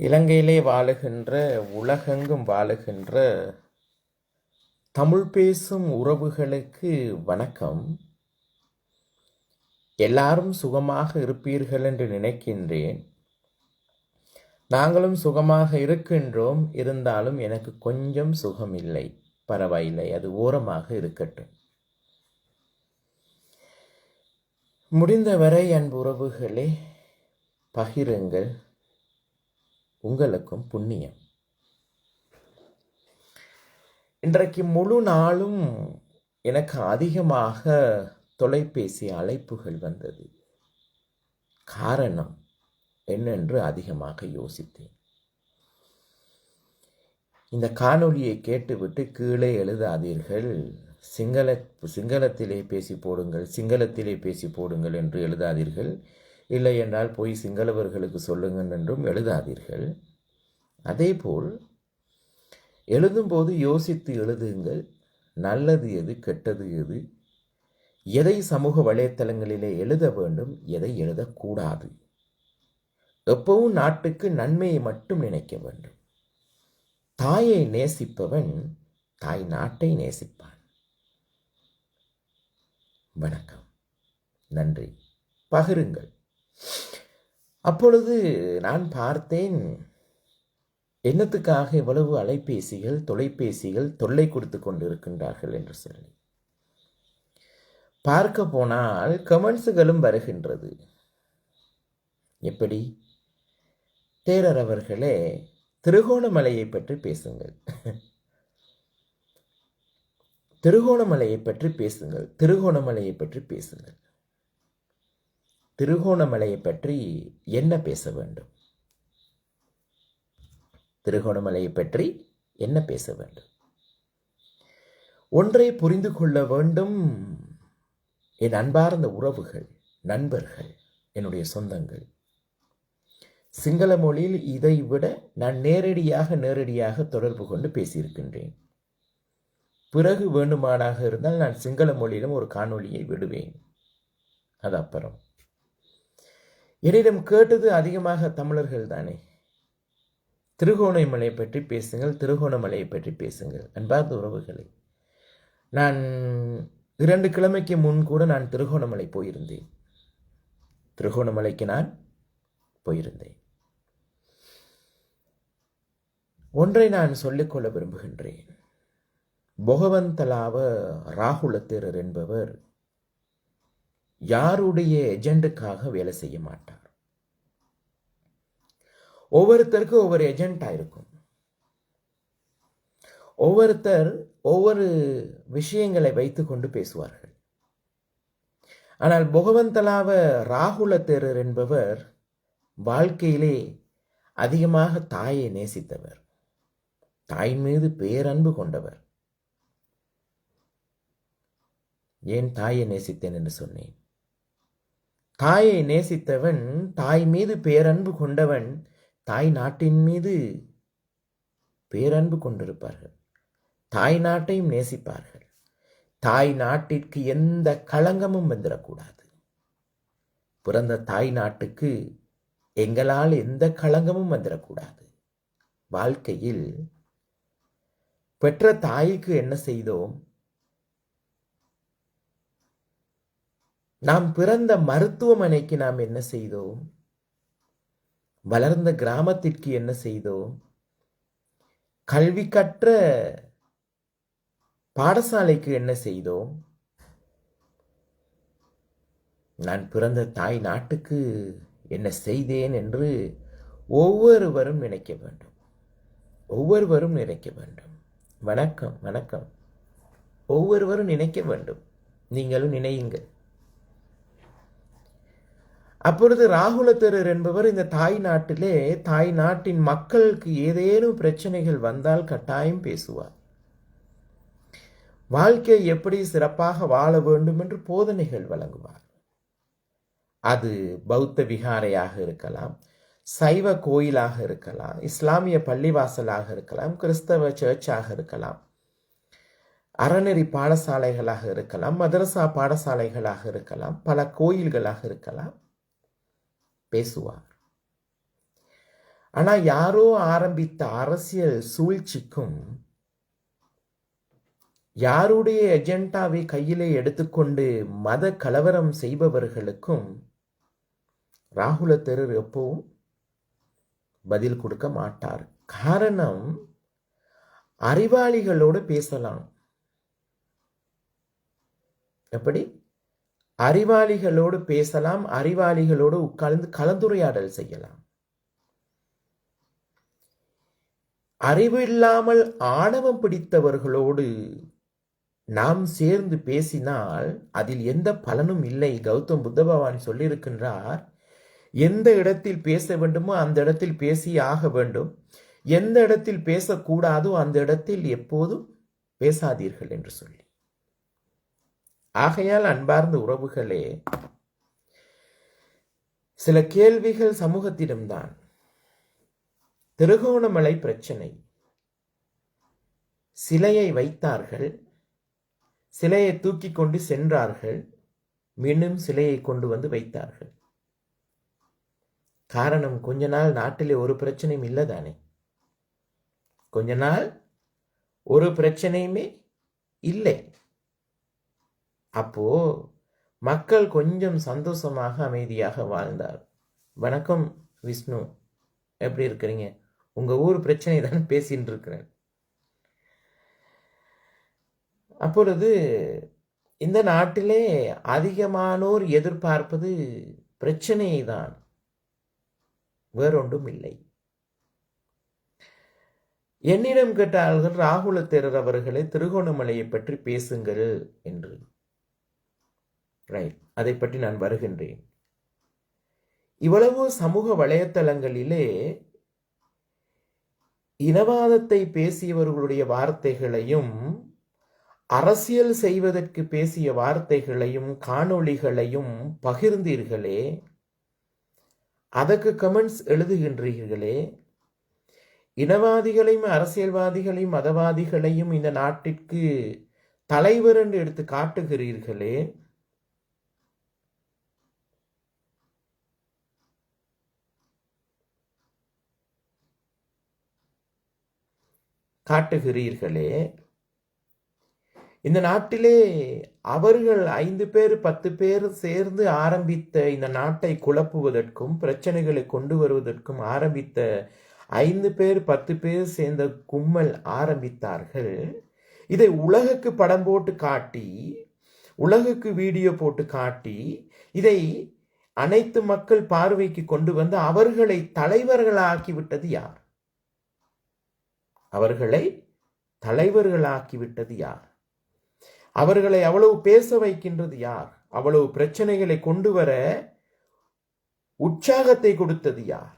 இலங்கையிலே வாழுகின்ற உலகெங்கும் வாழுகின்ற தமிழ் பேசும் உறவுகளுக்கு வணக்கம். எல்லாரும் சுகமாக இருப்பீர்கள் என்று நினைக்கின்றேன். நாங்களும் சுகமாக இருக்கின்றோம். இருந்தாலும் எனக்கு கொஞ்சம் சுகம் இல்லை பரவாயில்லை அது ஓரமாக இருக்கட்டும். முடிந்தவரை அன்பு உறவுகளே பகிருங்கள். உங்களுக்கும் புண்ணியம். இன்றைக்கு முழு நாளும் எனக்கு அதிகமாக தொலைபேசி அழைப்புகள் வந்தது. காரணம் என்னென்று அதிகமாக யோசித்தேன். இந்த காணொலியை கேட்டுவிட்டு கீழே எழுதாதீர்கள். சிங்கள சிங்களத்திலே பேசி போடுங்கள் சிங்களத்திலே பேசி போடுங்கள் என்று எழுதாதீர்கள். இல்லை என்றால் போய் சிங்களவர்களுக்கு சொல்லுங்கள் என்றும் எழுதாதீர்கள். அதேபோல் எழுதும்போது யோசித்து எழுதுங்கள் நல்லது எது கெட்டது எது எதை சமூக வலைத்தளங்களிலே எழுத வேண்டும் எதை எழுதக்கூடாது. எப்பவும் நாட்டுக்கு நன்மையை மட்டும் நினைக்க வேண்டும். தாயை நேசிப்பவன் தாய் நாட்டை நேசிப்பான். வணக்கம். நன்றி. பகிருங்கள். அப்பொழுது நான் பார்த்தேன் என்னத்துக்காக இவ்வளவு அலைபேசிகள் தொலைபேசிகள் தொல்லை கொடுத்து கொண்டிருக்கின்றார்கள் என்று சொல்லி. பார்க்க போனால் கமெண்ட்ஸுகளும் வருகின்றது. எப்படி? தேரர் அவர்களே திருகோணமலையை பற்றி பேசுங்கள். திருகோணமலையை பற்றி பேசுங்கள். திருகோணமலையை பற்றி பேசுங்கள். திருகோணமலையை பற்றி என்ன பேச வேண்டும்? திருகோணமலையை பற்றி என்ன பேச வேண்டும்? ஒன்றை புரிந்து கொள்ள வேண்டும். என் அன்பார்ந்த உறவுகள் நண்பர்கள் என்னுடைய சொந்தங்கள். சிங்கள மொழியில் இதை விட நான் நேரடியாக நேரடியாக தொடர்பு கொண்டு பேசியிருக்கின்றேன். பிறகு வேண்டுமானாக இருந்தால் நான் சிங்கள மொழியிலும் ஒரு காணொளியை விடுவேன். அது அப்புறம். என்னிடம் கேட்டது அதிகமாக தமிழர்கள் தானே? திருகோணமலை பற்றி பேசுங்கள் திருகோணமலையை பற்றி பேசுங்கள். அன்பார்ந்த உறவுகளை நான் இரண்டு கிழமைக்கு முன் கூட நான் திருகோணமலை போயிருந்தேன். திருகோணமலைக்கு நான் போயிருந்தேன். ஒன்றை நான் சொல்லிக்கொள்ள விரும்புகின்றேன். பொகவந்தலாவ ராகுலத்தேரர் என்பவர் யாருடைய எஜெண்டுக்காக வேலை செய்ய மாட்டார். ஒவ்வொருத்தருக்கும் ஒவ்வொரு எஜெண்டா இருக்கும். ஒவ்வொருத்தர் ஒவ்வொரு விஷயங்களை வைத்துக்கொண்டு பேசுவார்கள். ஆனால் பொகவந்தலாவ ராகுல தேரர் என்பவர் வாழ்க்கையிலே அதிகமாக தாயை நேசித்தவர். தாயின் மீது பேரன்பு கொண்டவர். ஏன் தாயை நேசித்தேன் என்று சொன்னேன்? தாயை நேசித்தவன் தாய் மீது பேரன்பு கொண்டவன் தாய் நாட்டின் மீது பேரன்பு கொண்டிருப்பார்கள். தாய் நாட்டையும் நேசிப்பார்கள். தாய் நாட்டிற்கு எந்த களங்கமும் வந்துடக்கூடாது பிறந்த தாய் நாட்டுக்கு எங்களால் எந்த களங்கமும் வந்துடக்கூடாது வாழ்க்கையில் பெற்ற தாய்க்கு என்ன செய்தோம்? நாம் பிறந்த மருத்துவமனைக்கு நாம் என்ன செய்தோம்? வளர்ந்த கிராமத்திற்கு என்ன செய்தோம்? கல்வி கற்ற பாடசாலைக்கு என்ன செய்தோம்? நான் பிறந்த தாய் நாட்டுக்கு என்ன செய்தேன் என்று ஒவ்வொருவரும் நினைக்க வேண்டும். ஒவ்வொருவரும் நினைக்க வேண்டும். வணக்கம் வணக்கம். ஒவ்வொருவரும் நினைக்க வேண்டும். நீங்களும் நினையுங்கள். அப்பொழுது ராகுலத்தரர் என்பவர் இந்த தாய் நாட்டிலே தாய் நாட்டின் மக்களுக்கு ஏதேனும் பிரச்சனைகள் வந்தால் கட்டாயம் பேசுவார். வாழ்க்கை எப்படி சிறப்பாக வாழ வேண்டும் என்று போதனைகள் வழங்குவார். அது பௌத்த விகாரையாக இருக்கலாம் சைவ கோயிலாக இருக்கலாம் இஸ்லாமிய பள்ளிவாசலாக இருக்கலாம் கிறிஸ்தவ சர்ச்சாக இருக்கலாம் அறநெறி பாடசாலைகளாக இருக்கலாம் மதரசா பாடசாலைகளாக இருக்கலாம் பல கோயில்களாக இருக்கலாம். பேசுவார். ஆனா யாரோ ஆரம்பித்த அரசியல் சூழ்ச்சிக்கும் யாருடைய எஜெண்டாவை கையிலே எடுத்துக்கொண்டு மத கலவரம் செய்பவர்களுக்கும் ராகுல தெரர் எப்பவும் பதில் கொடுக்க மாட்டார். காரணம் அறிவாளிகளோடு பேசலாம். எப்படி? அறிவாளிகளோடு பேசலாம் அறிவாளிகளோடு உட்கார்ந்து கலந்துரையாடல் செய்யலாம். அறிவு இல்லாமல் ஆணவம் பிடித்தவர்களோடு நாம் சேர்ந்து பேசினால் அதில் எந்த பலனும் இல்லை. கௌதம் புத்த பகவான் சொல்லியிருக்கின்றார் எந்த இடத்தில் பேச வேண்டுமோ அந்த இடத்தில் பேசி ஆக வேண்டும். எந்த இடத்தில் பேசக்கூடாதோ அந்த இடத்தில் எப்போதும் பேசாதீர்கள் என்று சொல்லி. ஆகையால் அன்பார்ந்த உறவுகளே சில கேள்விகள் சமூகத்திடம்தான். திருகோணமலை பிரச்சனை. சிலையை வைத்தார்கள் சிலையை தூக்கி கொண்டு சென்றார்கள் மீண்டும் சிலையை கொண்டு வந்து வைத்தார்கள். காரணம் கொஞ்ச நாள் நாட்டிலே ஒரு பிரச்சனையும் இல்லைதானே கொஞ்ச நாள் ஒரு பிரச்சனையுமே இல்லை. அப்போது மக்கள் கொஞ்சம் சந்தோஷமாக அமைதியாக வாழ்ந்தார். வணக்கம் விஷ்ணு. எப்படி இருக்கிறீங்க? உங்கள் ஊர் பிரச்சனை தான் பேசின்னு இருக்கிறேன் அப்பொழுது இந்த நாட்டிலே அதிகமானோர் எதிர்பார்ப்பது பிரச்சனையை தான் வேறொன்றும் இல்லை. என்னிடம் கேட்டார்கள் ராகுல தேரர் அவர்களை திருகோணமலையை பற்றி பேசுங்கள் என்று. ரைட் அதை பற்றி நான் வருகின்றேன். இவ்வளவு சமூக வலைத்தளங்களிலே இனவாதத்தை பேசியவர்களுடைய வார்த்தைகளையும் அரசியல் செய்வதற்கு பேசிய வார்த்தைகளையும் காணொளிகளையும் பகிர்ந்தீர்களே. அதற்கு கமெண்ட்ஸ் எழுதுகின்றீர்களே. இனவாதிகளையும் அரசியல்வாதிகளையும் மதவாதிகளையும் இந்த நாட்டிற்கு தலைவர் என்று எடுத்து காட்டுகிறீர்களே. காட்டுகிறீர்களே. இந்த நாட்டிலே அவர்கள் ஐந்து பேர் பத்து பேர் சேர்ந்து ஆரம்பித்த இந்த நாட்டை குழப்புவதற்கும் பிரச்சனைகளை கொண்டு வருவதற்கும் ஆரம்பித்த ஐந்து பேர் பத்து பேர் சேர்ந்த கும்மல் ஆரம்பித்தார்கள். இதை உலகுக்கு படம் போட்டு காட்டி உலகுக்கு வீடியோ போட்டு காட்டி இதை அனைத்து மக்கள் பார்வைக்கு கொண்டு வந்து அவர்களை தலைவர்களாக்கிவிட்டது யார்? அவர்களை தலைவர்களாக்கிவிட்டது யார்? அவர்களை அவ்வளவு பேச வைக்கின்றது யார்? அவ்வளவு பிரச்சனைகளை கொண்டு வர உற்சாகத்தை கொடுத்தது யார்?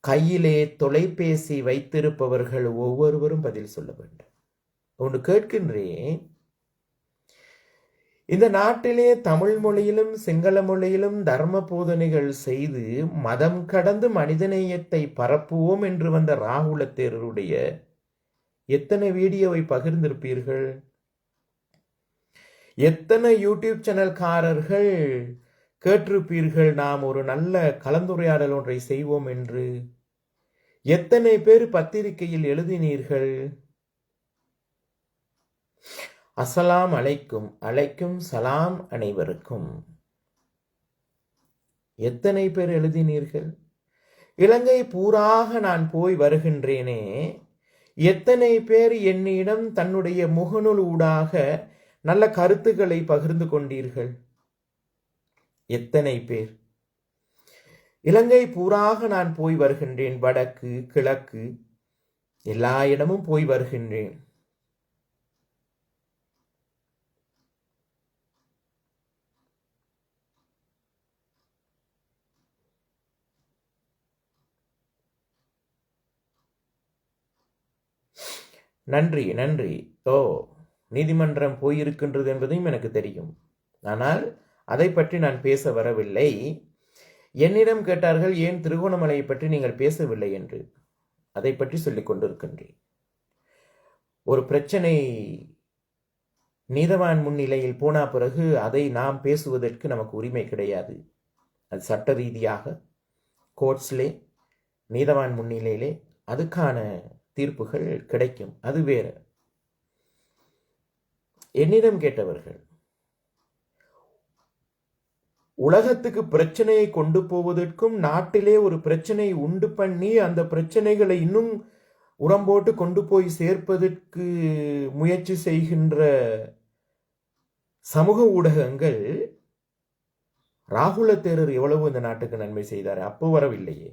கையிலே தொலைபேசி வைத்திருப்பவர்கள் ஒவ்வொருவரும் பதில் சொல்ல வேண்டும். ஒன்று கேட்கின்றேன். இந்த நாட்டிலே தமிழ் மொழியிலும் சிங்கள மொழியிலும் தர்ம போதனைகள் செய்து மதம் கடந்து மனிதநேயத்தை பரப்புவோம் என்று வந்த ராகுல தேரருடைய எத்தனை வீடியோவை பகிர்ந்திருப்பீர்கள்? எத்தனை யூடியூப் சேனல்காரர்கள் கேட்டிருப்பீர்கள் நாம் ஒரு நல்ல கலந்துரையாடல் ஒன்றை செய்வோம் என்று? எத்தனை பேர் பத்திரிகையில் எழுதினீர்கள்? அசலாம் அலைக்கும் அலைக்கும் சலாம் அனைவருக்கும். எத்தனை பேர் எழுதினீர்கள்? இலங்கை பூராக நான் போய் வருகின்றேனே எத்தனை பேர் என்னிடம் தன்னுடைய முகநூல் ஊடாக நல்ல கருத்துக்களை பகிர்ந்து கொண்டீர்கள்? எத்தனை பேர்? இலங்கை பூராக நான் போய் வருகின்றேன் வடக்கு கிழக்கு எல்லா இடமும் போய் வருகின்றேன். நன்றி நன்றி. ஓ நீதிமன்றம் போயிருக்கின்றது என்பதையும் எனக்கு தெரியும். ஆனால் அதை பற்றி நான் பேச வரவில்லை. என்னிடம் கேட்டார்கள் ஏன் திருகோணமலையை பற்றி நீங்கள் பேசவில்லை? என்று. அதை பற்றி சொல்லிக் கொண்டிருக்கின்றேன். ஒரு பிரச்சனை நீதவான் முன்னிலையில் போன பிறகு அதை நாம் பேசுவதற்கு நமக்கு உரிமை கிடையாது. அது சட்ட ரீதியாக கோர்ட்ஸ்லே நீதவான் முன்னிலையிலே அதுக்கான தீர்ப்புகள் கிடைக்கும். அது வேற. என்னிடம் கேட்டவர்கள் உலகத்துக்கு பிரச்சனையை கொண்டு போவதற்கும் நாட்டிலே ஒரு பிரச்சனையை உண்டு பண்ணி அந்த பிரச்சனைகளை இன்னும் உரம்போட்டு கொண்டு போய் சேர்ப்பதற்கு முயற்சி செய்கின்ற சமூக ஊடகங்கள் ராகுல தேரர் எவ்வளவு இந்த நாட்டுக்கு நன்மை செய்தார்? அப்போ வரவில்லையே.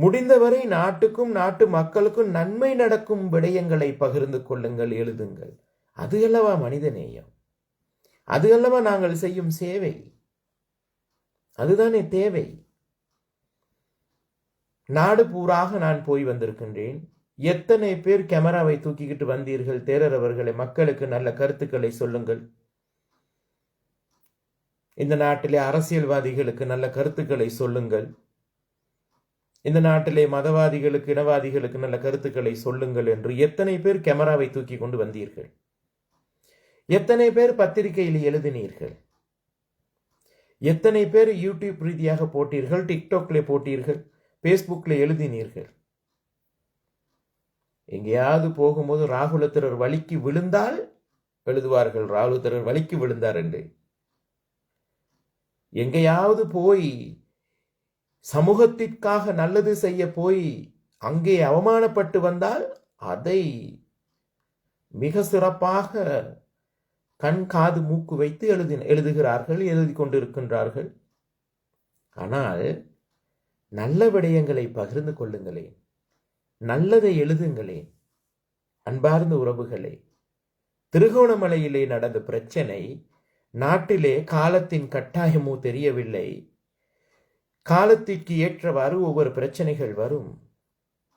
முடிந்தவரை நாட்டுக்கும் நாட்டு மக்களுக்கும் நன்மை நடக்கும் விடயங்களை பகிர்ந்து கொள்ளுங்கள் எழுதுங்கள். அது அல்லவா மனித நேயம்? அது அல்லவா நாங்கள் செய்யும் சேவை? அதுதானே தேவை. நாடு பூராக நான் போய் வந்திருக்கின்றேன். எத்தனை பேர் கேமராவை தூக்கிக்கிட்டு வந்தீர்கள்? தேரர் அவர்களை மக்களுக்கு நல்ல கருத்துக்களை சொல்லுங்கள். இந்த நாட்டிலே அரசியல்வாதிகளுக்கு நல்ல கருத்துக்களை சொல்லுங்கள். இந்த நாட்டிலே மதவாதிகளுக்கு இனவாதிகளுக்கு நல்ல கருத்துக்களை சொல்லுங்கள் என்று எத்தனை பேர் கேமராவை தூக்கி கொண்டு வந்தீர்கள்? எத்தனை பேர் பத்திரிகையில் எழுதினீர்கள்? எத்தனை பேர் யூடியூப் ரீதியாக போட்டீர்கள் டிக்டாக்ல போட்டீர்கள் ஃபேஸ்புக்கில் எழுதினீர்கள்? எங்கேயாவது போகும்போது ராகுலத்திரர் வலிக்கு விழுந்தால் எழுதுவார்கள் ராகுலத்திரர் வலிக்கு விழுந்தார் என்று. எங்கேயாவது போய் சமூகத்திற்காக நல்லது செய்ய போய் அங்கே அவமானப்பட்டு வந்தால் அதை மிக சிறப்பாக கண் காது மூக்கு வைத்து எழுதி எழுதுகிறார்கள் எழுதி கொண்டிருக்கின்றார்கள். ஆனால் நல்ல விடயங்களை பகிர்ந்து கொள்ளுங்களேன். நல்லதை எழுதுங்களேன். அன்பார்ந்த உறவுகளே திருகோணமலையிலே நடந்த பிரச்சனை நாட்டிலே காலத்தின் கட்டாயமோ தெரியவில்லை. காலத்திற்கு ஏற்றவாறு ஒவ்வொரு பிரச்சனைகள் வரும்.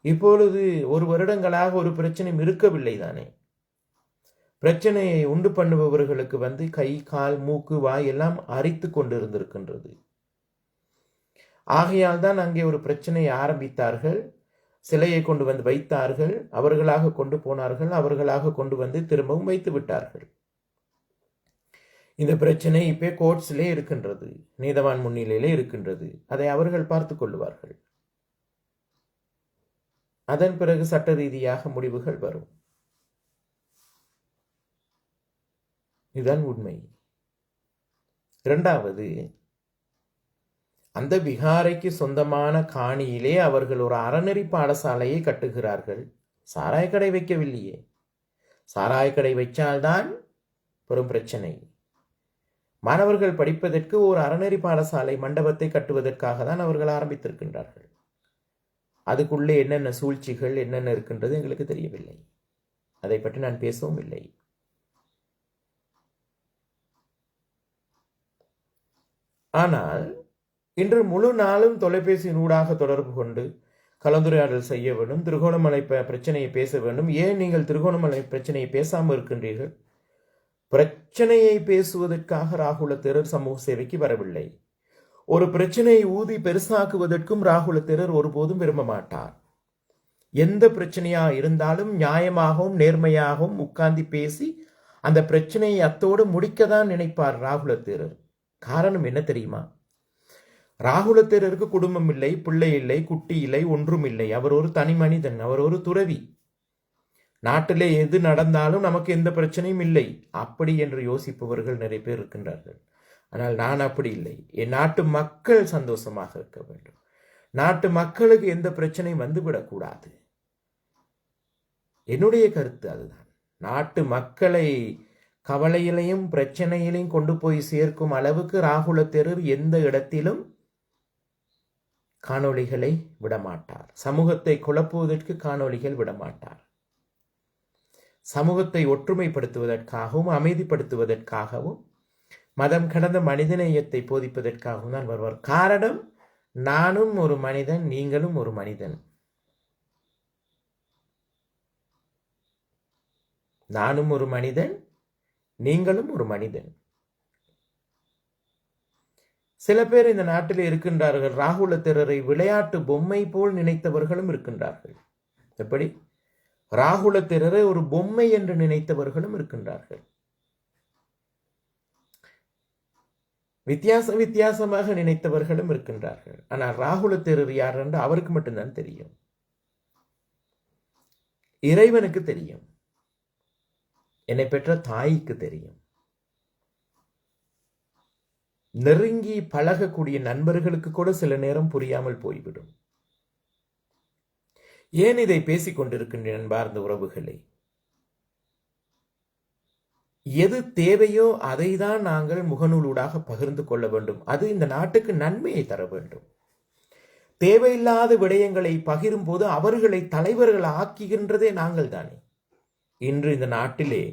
இப்பொழுது ஒரு வருடங்களாக ஒரு பிரச்சனையும் இருக்கவில்லை தானே? பிரச்சனையை உண்டு பண்ணுபவர்களுக்கு வந்து கை கால் மூக்கு வாய் எல்லாம் அரித்து கொண்டிருந்திருக்கின்றது. ஆகையால் தான் அங்கே ஒரு பிரச்சனையை ஆரம்பித்தார்கள். சிலையை கொண்டு வந்து வைத்தார்கள். அவர்களாக கொண்டு போனார்கள். அவர்களாக கொண்டு வந்து திரும்பவும் வைத்து விட்டார்கள் இந்த பிரச்சனை இப்போ கோர்ட்ஸிலே இருக்கின்றது நீதவான் முன்னிலையிலே இருக்கின்றது. அதை அவர்கள் பார்த்து கொள்ளுவார்கள். அதன் பிறகு சட்ட ரீதியாக முடிவுகள் வரும். இதுதான் உண்மை. இரண்டாவது அந்த விகாரைக்கு சொந்தமான காணியிலே அவர்கள் ஒரு அறநெறி பாடசாலையை கட்டுகிறார்கள். சாராயக்கடை வைக்கவில்லையே. சாராயக்கடை வைச்சால்தான் பெரும் பிரச்சனை. மாணவர்கள் படிப்பதற்கு ஒரு அறநெறி பாடசாலை மண்டபத்தை கட்டுவதற்காக தான் அவர்கள் ஆரம்பித்திருக்கின்றார்கள். அதுக்குள்ளே என்னென்ன சூழ்ச்சிகள் என்னென்ன இருக்கின்றது எங்களுக்கு தெரியவில்லை. அதை பற்றி நான் பேசவும் இல்லை. ஆனால் இன்று முழு நாளும் தொலைபேசியின் ஊடாக தொடர்பு கொண்டு கலந்துரையாடல் செய்ய வேண்டும் திருகோணமலை பிரச்சனையை பேச வேண்டும். ஏன் நீங்கள் திருகோணமலை பிரச்சனையை பேசாமல் இருக்கின்றீர்கள்? பிரச்சனையை பேசுவதற்காக ராகுல தேரர் சமூக சேவைக்கு வரவில்லை. ஒரு பிரச்சனையை ஊதி பெருசாக்குவதற்கும் ராகுல தேரர் ஒருபோதும் விரும்ப மாட்டார். எந்த பிரச்சனையா இருந்தாலும் நியாயமாகவும் நேர்மையாகவும் உட்கார்ந்து பேசி அந்த பிரச்சனையை அத்தோடு முடிக்கதான் நினைப்பார் ராகுல தேரர். காரணம் என்ன தெரியுமா? ராகுல தேரருக்கு குடும்பம் இல்லை பிள்ளை இல்லை குட்டி இல்லை ஒன்றும் இல்லை. அவர் ஒரு தனி மனிதன் அவர் ஒரு துறவி. நாட்டிலே எது நடந்தாலும் நமக்கு எந்த பிரச்சனையும் இல்லை. அப்படி என்று யோசிப்பவர்கள் நிறைய பேர் இருக்கின்றார்கள். ஆனால் நான் அப்படி இல்லை. என் நாட்டு மக்கள் சந்தோஷமாக இருக்க வேண்டும். நாட்டு மக்களுக்கு எந்த பிரச்சனையும் வந்துவிடக்கூடாது. என்னுடைய கருத்து அதுதான். நாட்டு மக்களை கவலையிலையும் பிரச்சனையிலையும் கொண்டு போய் சேர்க்கும் அளவுக்கு ராகுல தெரு எந்த இடத்திலும் காணொளிகளை விடமாட்டார். சமூகத்தை குழப்புவதற்கு காணொளிகள் விடமாட்டார். சமூகத்தை ஒற்றுமைப்படுத்துவதற்காகவும் அமைதிப்படுத்துவதற்காகவும் மதம் கடந்த மனிதநேயத்தை போதிப்பதற்காகவும் தான் வருவார். காரணம் நானும் ஒரு மனிதன் நீங்களும் ஒரு மனிதன். நானும் ஒரு மனிதன் நீங்களும் ஒரு மனிதன். சில பேர் இந்த நாட்டில் இருக்கின்றார்கள். ராகுல திறரை விளையாட்டு பொம்மை போல் நினைத்தவர்களும் இருக்கின்றார்கள். எப்படி? ராகுல தேரரை ஒரு பொம்மை என்று நினைத்தவர்களும் இருக்கின்றார்கள். வித்தியாச வித்தியாசமாக நினைத்தவர்களும் இருக்கின்றார்கள். ஆனால் ராகுல தேரர் யார் என்று அவருக்கு மட்டும்தான் தெரியும். இறைவனுக்கு தெரியும். என்னை பெற்ற தாய்க்கு தெரியும். நெருங்கி பழகக்கூடிய நண்பர்களுக்கு கூட சில நேரம் புரியாமல் போய்விடும். ஏன் இதை பேசிக் கொண்டிருக்கின்றேன் அன்பார்ந்த உறவுகளை? எது தேவையோ அதை தான் நாங்கள் முகநூலூடாக பகிர்ந்து கொள்ள வேண்டும். அது இந்த நாட்டுக்கு நன்மையை தர வேண்டும். தேவையில்லாத விடயங்களை பகிரும் போது அவர்களை தலைவர்கள் ஆக்குகின்றதே நாங்கள் தானே. இன்று இந்த நாட்டிலே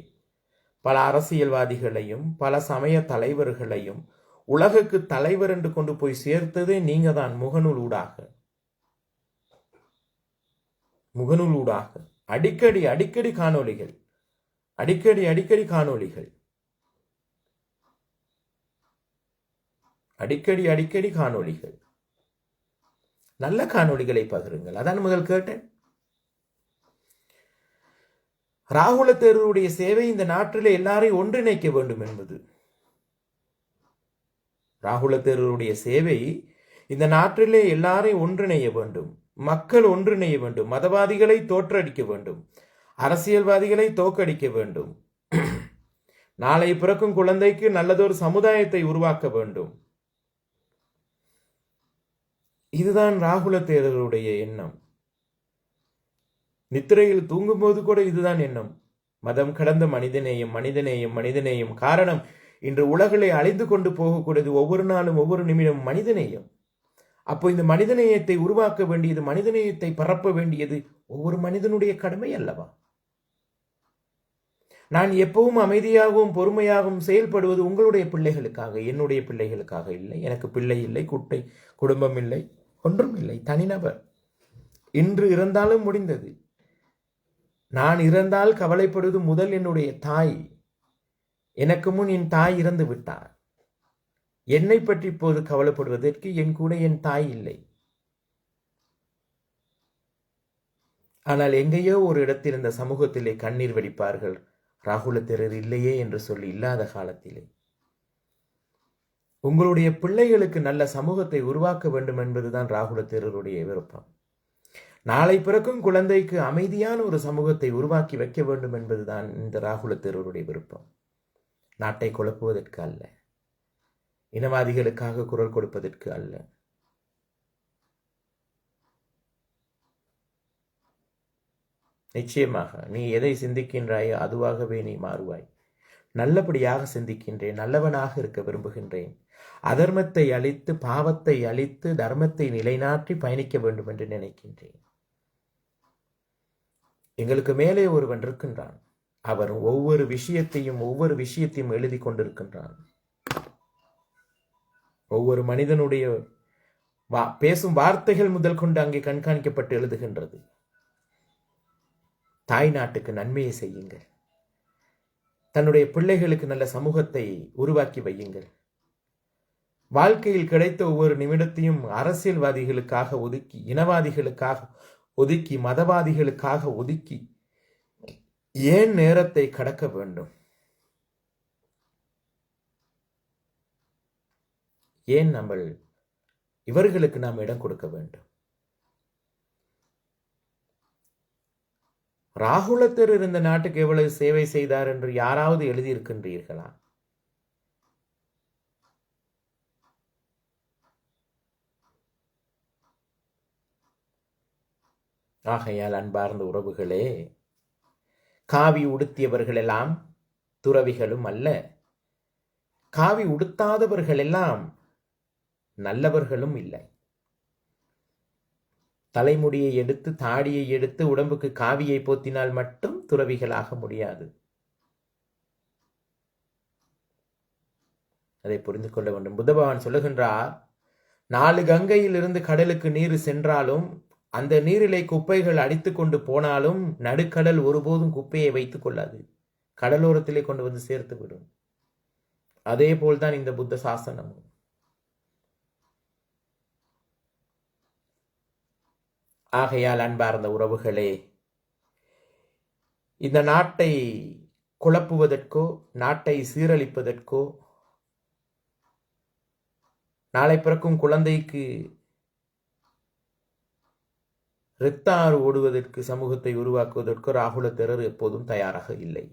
பல அரசியல்வாதிகளையும் பல சமய தலைவர்களையும் உலகுக்கு தலைவர் என்று கொண்டு போய் சேர்த்ததே நீங்க தான் முகநூல் ஊடாக முகநூலூடாக. அடிக்கடி அடிக்கடி காணொளிகள். அடிக்கடி அடிக்கடி காணொளிகள். அடிக்கடி அடிக்கடி காணொளிகள். நல்ல காணொளிகளை பகிருங்கள். அதான் முதல் கேட்டேன். ராகுல தேர்வுடைய சேவை இந்த நாட்டில் எல்லாரையும் ஒன்றிணைக்க வேண்டும் என்பது. ராகுல தேர்வுடைய சேவை இந்த நாட்டிலே எல்லாரையும் ஒன்றிணைய வேண்டும். மக்கள் ஒன்றிணைய வேண்டும். மதவாதிகளை தோற்றடிக்க வேண்டும். அரசியல்வாதிகளை தோக்கடிக்க வேண்டும். நாளை பிறக்கும் குழந்தைக்கு நல்லதொரு சமுதாயத்தை உருவாக்க வேண்டும். இதுதான் ராகுல தேர்தலுடைய எண்ணம். நித்திரையில் தூங்கும்போது கூட இதுதான் எண்ணம். மதம் கடந்த மனிதநேயம் மனிதநேயம் மனிதநேயம் காரணம் இன்று உலகளை அழிந்து கொண்டு போகக்கூடியது ஒவ்வொரு நாளும் ஒவ்வொரு நிமிடம் மனிதநேயம். அப்போ இந்த மனிதநேயத்தை உருவாக்க வேண்டியது மனிதநேயத்தை பரப்ப வேண்டியது ஒவ்வொரு மனிதனுடைய கடமை அல்லவா? நான் எப்பவும் அமைதியாகவும் பொறுமையாகவும் செயல்படுவது உங்களுடைய பிள்ளைகளுக்காக என்னுடைய பிள்ளைகளுக்காக இல்லை. எனக்கு பிள்ளை இல்லை குட்டை குடும்பம் இல்லை ஒன்றும் இல்லை தனிநபர். இன்று இறந்தாலும் முடிந்தது. நான் இறந்தால் கவலைப்படுவது முதல் என்னுடைய தாய். எனக்கு முன் என் தாய் இறந்து விட்டார் என்னை பற்றி இப்போது கவலைப்படுவதற்கு என் கூட என் தாய் இல்லை. ஆனால் எங்கேயோ ஒரு இடத்தில் இந்த சமூகத்திலே கண்ணீர் வெடிப்பார்கள். ராகுல இல்லையே என்று சொல்லி இல்லாத காலத்திலே. உங்களுடைய பிள்ளைகளுக்கு நல்ல சமூகத்தை உருவாக்க வேண்டும் என்பதுதான் ராகுல விருப்பம். நாளை பிறக்கும் குழந்தைக்கு அமைதியான ஒரு சமூகத்தை உருவாக்கி வைக்க வேண்டும் என்பதுதான் இந்த ராகுல தேரருடைய விருப்பம். நாட்டை குழப்புவதற்கு அல்ல. இனவாதிகளுக்காக குரல் கொடுப்பதற்கு அல்ல. நிச்சயமாக நீ எதை சிந்திக்கின்றாயோ அதுவாகவே நீ மாறுவாய். நல்லபடியாக சிந்திக்கின்றேன் நல்லவனாக இருக்க விரும்புகின்றேன். அதர்மத்தை அழித்து பாவத்தை அழித்து தர்மத்தை நிலைநாட்டி பயணிக்க வேண்டும் என்று நினைக்கின்றேன். எங்களுக்கு மேலே ஒருவன் இருக்கின்றான். அவர் ஒவ்வொரு விஷயத்தையும் ஒவ்வொரு விஷயத்தையும் எழுதி கொண்டிருக்கின்றான். ஒவ்வொரு மனிதனுடைய வா பேசும் வார்த்தைகள் முதல் கொண்டு அங்கே கண்காணிக்கப்பட்டு எழுதுகின்றது. தாய் நாட்டுக்கு நன்மையை செய்யுங்கள். தன்னுடைய பிள்ளைகளுக்கு நல்ல சமூகத்தை உருவாக்கி வையுங்கள். வாழ்க்கையில் கிடைத்த ஒவ்வொரு நிமிடத்தையும் அரசியல்வாதிகளுக்காக ஒதுக்கி இனவாதிகளுக்காக ஒதுக்கி மதவாதிகளுக்காக ஒதுக்கி ஏன் நேரத்தை கடக்க வேண்டும்? ஏன் நம்ம இவர்களுக்கு நாம் இடம் கொடுக்க வேண்டும்? ராகுலத்தர் இருந்த நாட்டுக்கு எவ்வளவு சேவை செய்தார் என்று யாராவது எழுதியிருக்கின்றீர்களா? ஆகையால் அன்பார்ந்த உறவுகளே காவி உடுத்தியவர்களெல்லாம் துறவிகளும் அல்ல. காவி உடுத்தாதவர்களெல்லாம் நல்லவர்களும் இல்லை. தலைமுடியை எடுத்து தாடியை எடுத்து உடம்புக்கு காவியை போத்தினால் மட்டும் துறவிகளாக முடியாது. அதை புரிந்து கொள்ள வேண்டும். புத்தபகவான் சொல்லுகின்றார் நாலு கங்கையில் இருந்து கடலுக்கு நீர் சென்றாலும் அந்த நீரிலை குப்பைகள் அடித்து கொண்டு போனாலும் நடுக்கடல் ஒருபோதும் குப்பையை வைத்துக் கொள்ளாது. கடலோரத்திலே கொண்டு வந்து சேர்த்து விடும். அதே போல்தான் இந்த புத்த சாசனமும். ஆகையால் அன்பார்ந்த உறவுகளே இந்த நாட்டை குழப்புவதற்கோ நாட்டை சீரழிப்பதற்கோ நாளை பிறக்கும் குழந்தைக்கு இரத்தாறு ஓடுவதற்கு சமூகத்தை உருவாக்குவதற்கு ராகுல திறர் எப்போதும் தயாராக இல்லை.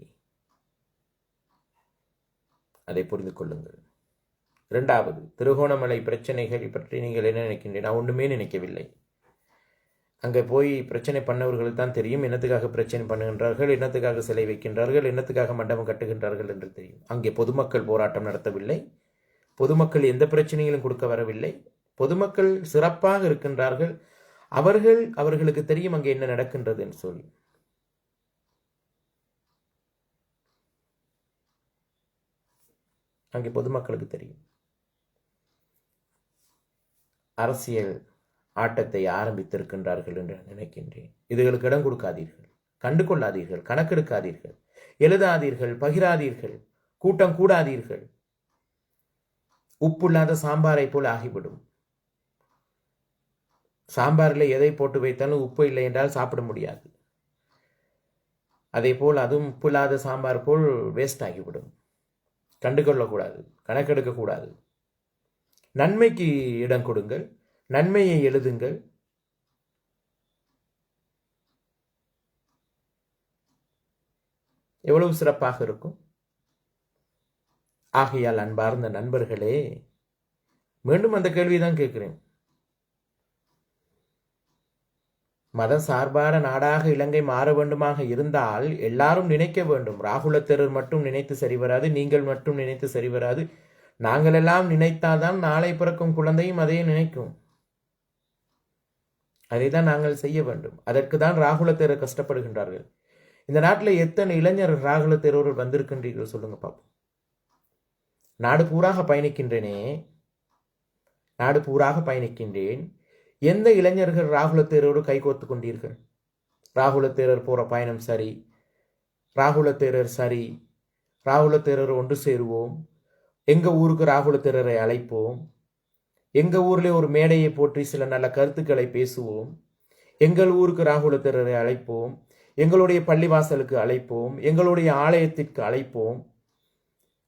அதை புரிந்து கொள்ளுங்கள். இரண்டாவது திருகோணமலை பிரச்சனைகள் பற்றி நீங்கள் என்ன நினைக்கின்றீர்கள்? நான் ஒன்றுமே நினைக்கவில்லை. அங்கே போய் பிரச்சனை பண்ணவர்களுக்கு தான் தெரியும். என்னத்துக்காக பிரச்சனை பண்ணுகின்றார்கள்? என்னத்துக்காக சிலை வைக்கின்றார்கள்? என்னத்துக்காக மண்டபம் கட்டுகின்றார்கள் என்று தெரியும். அங்கே பொதுமக்கள் போராட்டம் நடத்தவில்லை. பொதுமக்கள் எந்த பிரச்சனைகளும் கொடுக்க வரவில்லை. பொதுமக்கள் சிறப்பாக இருக்கின்றார்கள். அவர்கள் அவர்களுக்கு தெரியும் அங்கே என்ன நடக்கின்றது என்று சொல்லி. அங்கே பொதுமக்களுக்கு தெரியும். அரசியல் ஆட்டத்தை ஆரம்பித்திருக்கின்றார்கள் என்று நினைக்கின்றேன். இதுகளுக்கு இடம் கொடுக்காதீர்கள். கண்டு கொள்ளாதீர்கள் கணக்கெடுக்காதீர்கள். எழுதாதீர்கள். பகிராதீர்கள். கூட்டம் கூடாதீர்கள். உப்புள்ளாத சாம்பாரை போல் ஆகிவிடும். சாம்பாரில் எதை போட்டு வைத்தாலும் உப்பு இல்லை என்றால் சாப்பிட முடியாது. அதே போல் அதுவும் உப்பு இல்லாத சாம்பார் போல் வேஸ்ட் ஆகிவிடும். கண்டுகொள்ளக்கூடாது. கணக்கெடுக்கக்கூடாது. நன்மைக்கு இடம் கொடுங்கள். நன்மையை எழுதுங்கள். எவ்வளவு சிறப்பாக இருக்கும்? ஆகையால் அன்பார்ந்த நண்பர்களே மீண்டும் அந்த கேள்விதான் கேட்கிறேன். மத சார்பான நாடாக இலங்கை மாற வேண்டுமாக இருந்தால் எல்லாரும் நினைக்க வேண்டும். ராகுலத்தரர் மட்டும் நினைத்து சரி வராது நீங்கள் மட்டும் நினைத்து சரி வராது. நாங்கள் எல்லாம் நினைத்தால்தான் நாளை பிறக்கும் குழந்தையும் அதையே நினைக்கும். அதை தான் நாங்கள் செய்ய வேண்டும். அதற்கு தான் ராகுலத்தேரர் கஷ்டப்படுகின்றார்கள். இந்த நாட்டில் எத்தனை இளைஞர் ராகுலத்தேரர்கள் வந்திருக்கின்றீர்கள் சொல்லுங்க பாப்போம். நாடு பூராக பயணிக்கின்றேனே. நாடு பூராக பயணிக்கின்றேன். எந்த இளைஞர்கள் ராகுலத்தேரோடு கைகோத்து கொண்டீர்கள்? ராகுலத்தேரர் போற பயணம் சரி. ராகுலத்தேரர் சரி. ராகுலத்தேரர் ஒன்று சேருவோம். எங்கள் ஊருக்கு ராகுலத்தேரரை அழைப்போம்? எங்கள் ஊரில் ஒரு மேடையை போற்றி சில நல்ல கருத்துக்களை பேசுவோம். எங்கள் ஊருக்கு ராகுலத்திரரை அழைப்போம். எங்களுடைய பள்ளிவாசலுக்கு அழைப்போம். எங்களுடைய ஆலயத்திற்கு அழைப்போம்.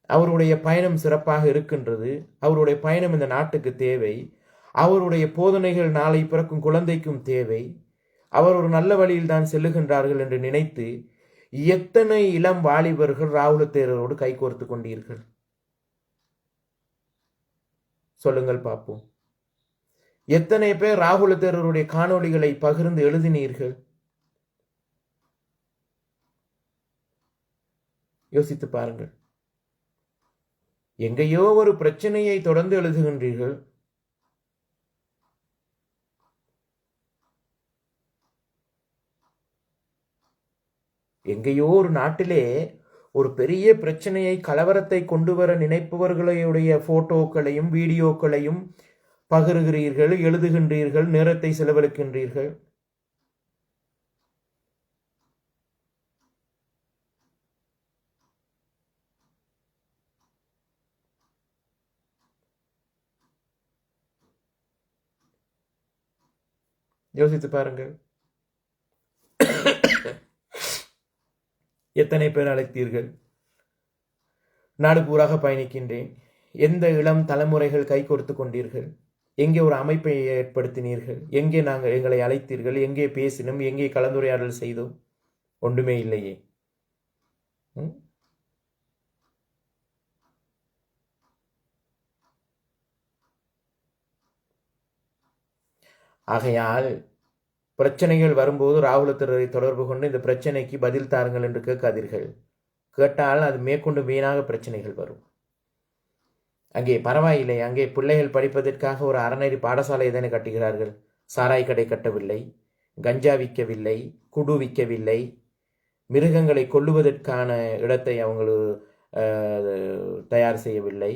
அவருடைய பயணம் சிறப்பாக இருக்கின்றது. அவருடைய பயணம் இந்த நாட்டுக்கு தேவை. அவருடைய போதனைகள் நாளை பிறக்கும் குழந்தைக்கும் தேவை. அவர் ஒரு நல்ல வழியில் தான் செல்லுகின்றார்கள் என்று நினைத்து எத்தனை இளம் வாலிபர்கள் ராகுல தேரரோடு கைகோர்த்து கொண்டீர்கள்? சொல்லுங்கள் பார்ப்போம். எத்தனை பேர் ராகுல தேரருடைய காணொளிகளை பகிர்ந்து எழுதினீர்கள்? யோசித்து பாருங்கள். எங்கேயோ ஒரு பிரச்சனையை தொடர்ந்து எழுதுகின்றீர்கள். எங்கேயோ ஒரு நாட்டிலே ஒரு பெரிய பிரச்சனையை கலவரத்தை கொண்டு வர நினைப்பவர்களுடைய ஃபோட்டோக்களையும் வீடியோக்களையும் பகிர்கிறீர்கள் எழுதுகின்றீர்கள் நேரத்தை செலவழிக்கின்றீர்கள். யோசித்து பாருங்கள். எத்தனை பேர் அழைத்தீர்கள்? நாடு பூராக பயணிக்கின்றேன். எந்த இளம் தலைமுறைகள் கை கொடுத்து கொண்டீர்கள்? எங்கே ஒரு அமைப்பை ஏற்படுத்தினீர்கள்? எங்கே நாங்கள் எங்களை அழைத்தீர்கள்? எங்கே பேசினோம்? எங்கே கலந்துரையாடல் செய்தோம்? ஒன்றுமே இல்லையே. ம்? ஆகையால் பிரச்சனைகள் வரும்போது ராகுலத்தினரை தொடர்பு கொண்டு இந்த பிரச்சனைக்கு பதில் தாருங்கள் என்று கேட்காதீர்கள். கேட்டால் அது மேற்கொண்டு வீணாக பிரச்சனைகள் வரும். அங்கே பரவாயில்லை. அங்கே பிள்ளைகள் படிப்பதற்காக ஒரு அறநெறி பாடசாலை தானே கட்டுகிறார்கள்? சாராய் கடை கட்டவில்லை கஞ்சா விற்கவில்லை குடு விற்கவில்லை. மிருகங்களை கொல்லுவதற்கான இடத்தை அவங்க தயார் செய்யவில்லை.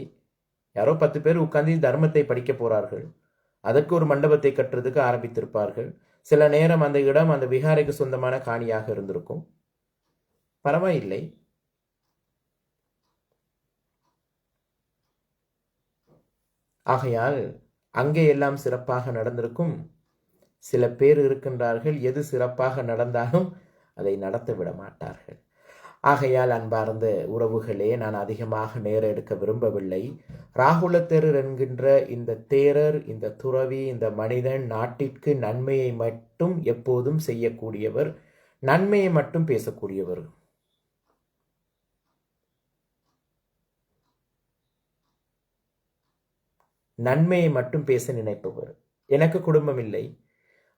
யாரோ பத்து பேர் உட்கார்ந்து தர்மத்தை படிக்க போறார்கள். அதற்கு ஒரு மண்டபத்தை கட்டுறதுக்கு ஆரம்பித்திருப்பார்கள். சில நேரம் அந்த இடம் அந்த விகாரைக்கு சொந்தமான காணியாக இருந்திருக்கும். பரவாயில்லை. ஆகையால் அங்கே எல்லாம் சிறப்பாக நடந்திருக்கும். சில பேர் இருக்கின்றார்கள் எது சிறப்பாக நடந்தாலும் அதை நடத்த விட மாட்டார்கள். ஆகையால் அன்பார்ந்த உறவுகளே நான் அதிகமாக நேர எடுக்க விரும்பவில்லை. ராகுல தேரர் என்கின்ற இந்த தேரர் இந்த துறவி இந்த மனிதன் நாட்டிற்கு நன்மையை மட்டும் எப்போதும் செய்யக்கூடியவர் நன்மையை மட்டும் பேசக்கூடியவர். நன்மையை மட்டும் பேச நினைப்பவர். எனக்கு குடும்பம் இல்லை.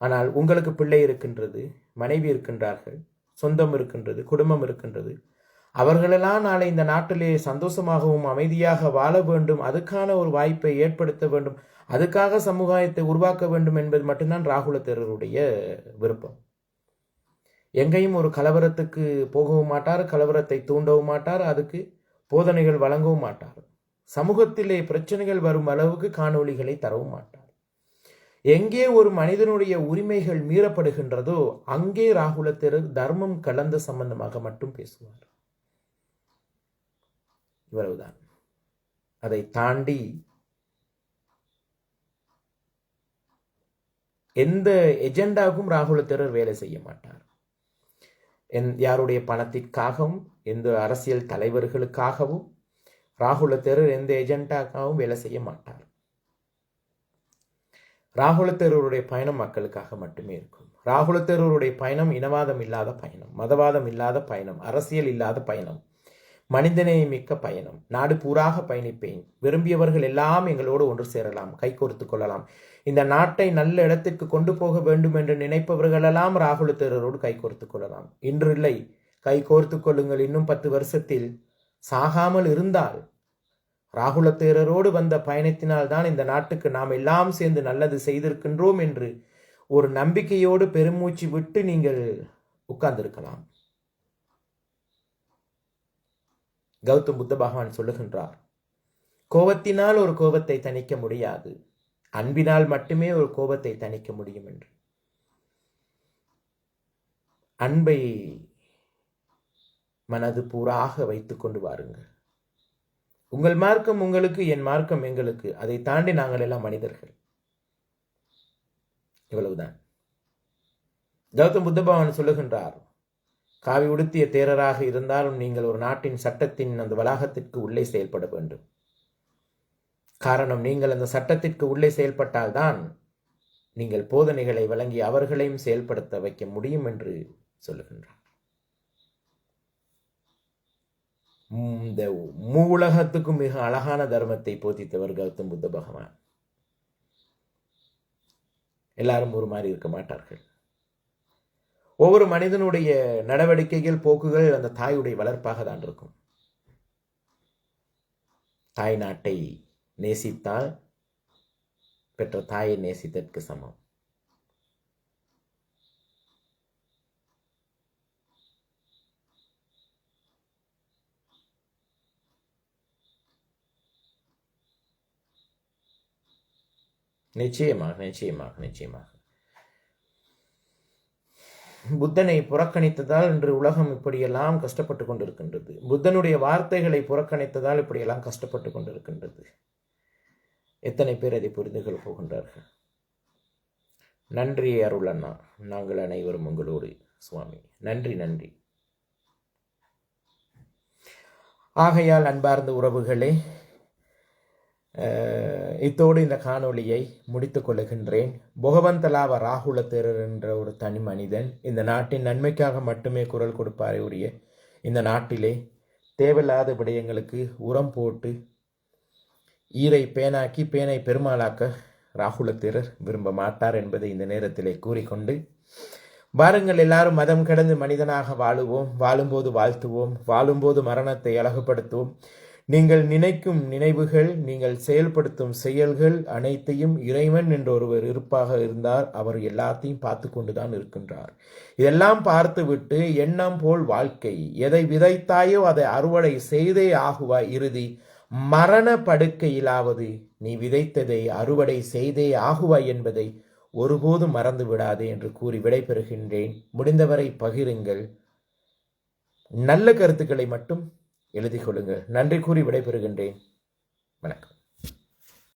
ஆனால் உங்களுக்கு பிள்ளை இருக்கின்றது மனைவி இருக்கின்றார்கள். சொந்தம் இருக்கின்றது குடும்பம் இருக்கின்றது. அவர்களெல்லாம் நாளை இந்த நாட்டிலே சந்தோஷமாகவும் அமைதியாக வாழ வேண்டும். அதுக்கான ஒரு வாய்ப்பை ஏற்படுத்த வேண்டும். அதுக்காக சமுதாயத்தை உருவாக்க வேண்டும் என்பது மட்டும்தான் ராகுல தேரருடைய விருப்பம். எங்கேயும் ஒரு கலவரத்துக்கு போகவும் மாட்டார் கலவரத்தை தூண்டவும் மாட்டார் அதுக்கு போதனைகள் வழங்கவும் மாட்டார். சமூகத்திலே பிரச்சனைகள் வரும் அளவுக்கு காணொளிகளை தரவும் மாட்டார். எங்கே ஒரு மனிதனுடைய உரிமைகள் மீறப்படுகின்றதோ அங்கே ராகுல தெரு தர்மம் கலந்த சம்பந்தமாக மட்டும் பேசுவார். இவ்வளவுதான். அதை தாண்டி எந்த எஜெண்டாவுக்கும் ராகுல வேலை செய்ய மாட்டார். என் யாருடைய பணத்திற்காகவும் எந்த அரசியல் தலைவர்களுக்காகவும் ராகுல எந்த எஜெண்டாக்காகவும் வேலை செய்ய மாட்டார். ராகுல பயணம் மக்களுக்காக மட்டுமே இருக்கும். ராகுல பயணம் இனவாதம் இல்லாத பயணம் மதவாதம் இல்லாத பயணம் அரசியல் இல்லாத பயணம் மனிதநேயம் மிக்க பயணம் நாடு பூராக பயணிப்பேன் விரும்பியவர்கள் எல்லாம் எங்களோடு ஒன்று சேரலாம் கைகோர்த்து கொள்ளலாம். இந்த நாட்டை நல்ல இடத்திற்கு கொண்டு போக வேண்டும் என்று நினைப்பவர்களெல்லாம் ராகுல தேரரோடு கைகோர்த்து கொள்ளலாம். இன்று இல்லை கை கோர்த்து கொள்ளுங்கள் இன்னும் பத்து வருஷத்தில். சாகாமல் இருந்தால் ராகுல தேரரோடு வந்த பயணத்தினால் தான் இந்த நாட்டுக்கு நாம் எல்லாம் சேர்ந்து நல்லது செய்திருக்கின்றோம் என்று ஒரு நம்பிக்கையோடு பெருமூச்சு விட்டு நீங்கள் உட்கார்ந்திருக்கலாம். கௌதம் புத்த பகவான் சொல்லுகின்றார் கோபத்தினால் ஒரு கோபத்தை தணிக்க முடியாது. அன்பினால் மட்டுமே ஒரு கோபத்தை தணிக்க முடியும் என்று. அன்பை மனது பூராக வைத்துக் கொண்டு வாருங்கள். உங்கள் மார்க்கம் உங்களுக்கு என் மார்க்கம் எங்களுக்கு. அதை தாண்டி நாங்கள் எல்லாம் மனிதர்கள். இவ்வளவுதான். கௌதம் புத்தபவன் சொல்லுகின்றார் காவி உடுத்திய தேரராக இருந்தாலும் நீங்கள் ஒரு நாட்டின் சட்டத்தின் அந்த வளாகத்திற்கு உள்ளே செயல்பட வேண்டும். காரணம் நீங்கள் அந்த சட்டத்திற்கு உள்ளே செயல்பட்டால்தான் நீங்கள் போதனைகளை வழங்கி அவர்களையும் செயல்படுத்த வைக்க முடியும் என்று சொல்லுகின்றார். இந்த மூலகத்துக்கும் மிக அழகான தர்மத்தை போதித்தவர் கௌதம் புத்த பகவான். எல்லாரும் ஒரு மாதிரி இருக்க மாட்டார்கள். ஒவ்வொரு மனிதனுடைய நடவடிக்கைகள் போக்குகள் அந்த தாயுடைய வளர்ப்பாக தான் இருக்கும். தாய் நாட்டை நேசித்தால் பெற்ற தாயை நேசித்ததற்கு சமம். நிச்சயமாக நிச்சயமாக நிச்சயமாக. புத்தனை புறக்கணித்ததால் இன்று உலகம் இப்படியெல்லாம் கஷ்டப்பட்டு கொண்டிருக்கின்றது. புத்தனுடைய வார்த்தைகளை புறக்கணித்ததால் இப்படியெல்லாம் கஷ்டப்பட்டு கொண்டிருக்கின்றது. எத்தனை பேர் அதை புரிந்து கொள்ள போகின்றார்கள்? நன்றி அருள் அண்ணா நாங்கள் அனைவரும் உங்களோடு சுவாமி. நன்றி நன்றி. ஆகையால் அன்பார்ந்த உறவுகளே இத்தோடு இந்த காணொளியை முடித்து கொள்ளுகின்றேன். புகவந்தலாவ ராகுல தேரர் என்ற ஒரு தனி மனிதன் இந்த நாட்டின் நன்மைக்காக மட்டுமே குரல் கொடுப்பாரே உரிய இந்த நாட்டிலே தேவையில்லாத விடயங்களுக்கு உரம் போட்டு ஈரை பேனாக்கி பேனை பெருமாளாக்க ராகுல தேரர் விரும்ப மாட்டார் என்பதை இந்த நேரத்திலே கூறிக்கொண்டு வாருங்கள் எல்லாரும் மதம் கடந்து மனிதனாக வாழுவோம் வாழும்போது வாழ்த்துவோம் வாழும்போது மரணத்தை அழகுபடுத்துவோம். நீங்கள் நினைக்கும் நினைவுகள் நீங்கள் செயல்படுத்தும் செயல்கள் அனைத்தையும் இறைவன் என்ற ஒருவர் இருப்பாக இருந்தார். அவர் எல்லாத்தையும் பார்த்து கொண்டுதான் இருக்கின்றார். இதெல்லாம் பார்த்துவிட்டு எண்ணம் போல் வாழ்க்கை. எதை விதைத்தாயோ அதை அறுவடை செய்தே ஆகுவாய் இறுதி? மரண படுக்கையிலாவது நீ விதைத்ததை அறுவடை செய்தே ஆகுவாய் என்பதை ஒருபோதும் மறந்து விடாதே என்று கூறி விடைபெறுகின்றேன். முடிந்தவரை பகிருங்கள். நல்ல கருத்துக்களை மட்டும் எழுதி கொள்ளுங்கள். நன்றி கூறி விடைபெறுகின்றேன். வணக்கம்.